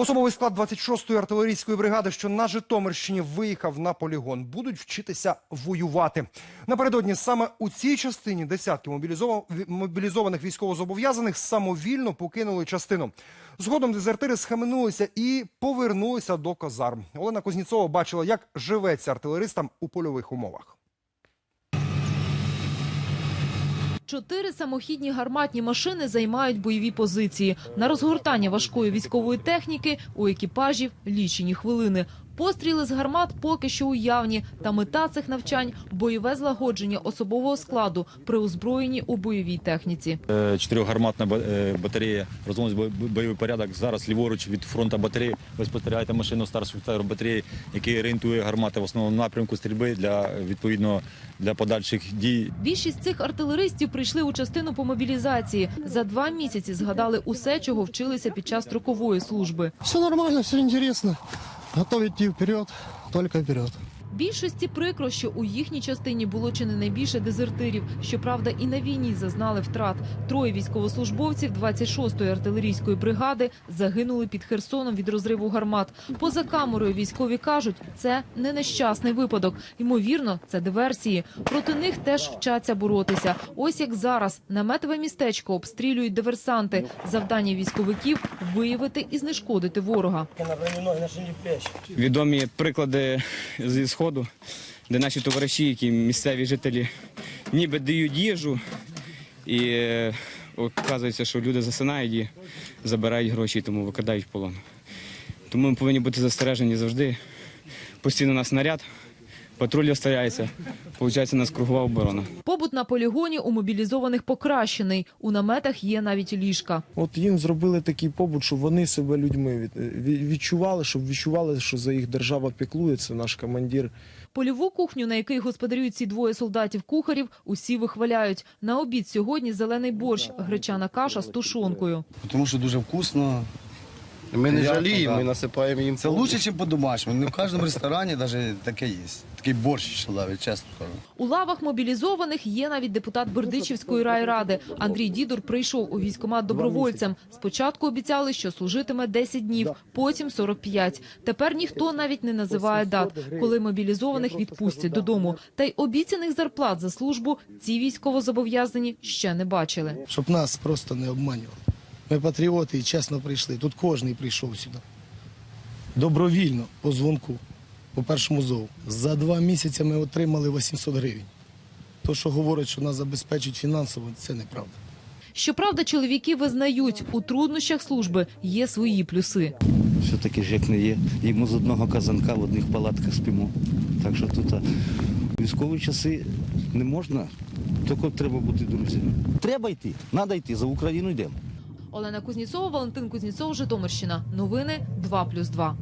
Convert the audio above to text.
Особовий склад 26-ї артилерійської бригади, що на Житомирщині виїхав на полігон, будуть вчитися воювати. Напередодні саме у цій частині десятки мобілізованих військовозобов'язаних самовільно покинули частину. Згодом дезертири схаменулися і повернулися до казарм. Олена Кузніцова бачила, як живеться артилеристам у польових умовах. Чотири самохідні гарматні машини займають бойові позиції. На розгортання важкої військової техніки у екіпажів лічені хвилини. Постріли з гармат поки що уявні. Та мета цих навчань – бойове злагодження особового складу при озброєнні у бойовій техніці. Е, Чотирьохгарматна е, батарея, розломить бо- бойовий порядок. Зараз ліворуч від фронту батареї ви спостерігаєте машину старшого офіцера батареї, який орієнтує гармати в основному напрямку стрільби для відповідно для подальших дій. Більшість цих артилеристів прийшли у частину по мобілізації. За два місяці згадали усе, чого вчилися під час строкової служби. Все нормально, все интересно. Готов идти вперед, только вперед. Більшості прикро, що у їхній частині було чи не найбільше дезертирів. Щоправда, і на війні зазнали втрат. Троє військовослужбовців 26-ї артилерійської бригади загинули під Херсоном від розриву гармат. Поза камерою військові кажуть, це не нещасний випадок. Ймовірно, це диверсії. Проти них теж вчаться боротися. Ось як зараз наметове містечко обстрілюють диверсанти. Завдання військовиків виявити і знешкодити ворога. відомі приклади зі сходу, де наші товариші, які місцеві жителі, ніби дають їжу, і е, оказується, що люди засинають і забирають гроші, тому викидають в полон. Тому ми повинні бути застережені завжди. Постійно на снаряд, патруль остається, виходить, у нас кругова оборона. Побут на полігоні у мобілізованих покращений. У наметах є навіть ліжка. От їм зробили такий побут, щоб вони себе людьми від- відчували, щоб відчували, що за їх держава піклується, наш командир. Польову кухню, на якій господарюють ці двоє солдатів-кухарів, усі вихваляють. На обід сьогодні зелений борщ, гречана каша з тушонкою. Тому що дуже вкусно. Мы не Приятно, жалеем, да. мы насыпаем им. Це краще, ніж по-домашньому. Не в кожному ресторані навіть таке є. Такий борщ шалавий, чесно кажу. У лавах мобілізованих є навіть депутат Бердичівської райради. Андрій Дідур прийшов у військкомат добровольцем. Спочатку обіцяли, що служитиме 10 днів, потім 45. Тепер ніхто навіть не називає дат, коли мобілізованих відпустять додому. Та й обіцяних зарплат за службу ці військовозобов'язані ще не бачили. Щоб нас просто не обманювали. Ми патріоти і чесно прийшли. Тут кожен прийшов сюди. Добровільно, по дзвонку, по першому зову. За два місяці ми отримали 800 гривень. То, що говорять, що нас забезпечують фінансово, це неправда. Щоправда, чоловіки визнають, у труднощах служби є свої плюси. все-таки ж як не є. І ми з одного казанка в одних палатках спимо. Так що тут а, військові часи не можна, тільки треба бути друзями. Треба йти, треба йти, за Україну йдемо. Олена Кузніцова, Валентин Кузніцов, Житомирщина. Новини 2+,2.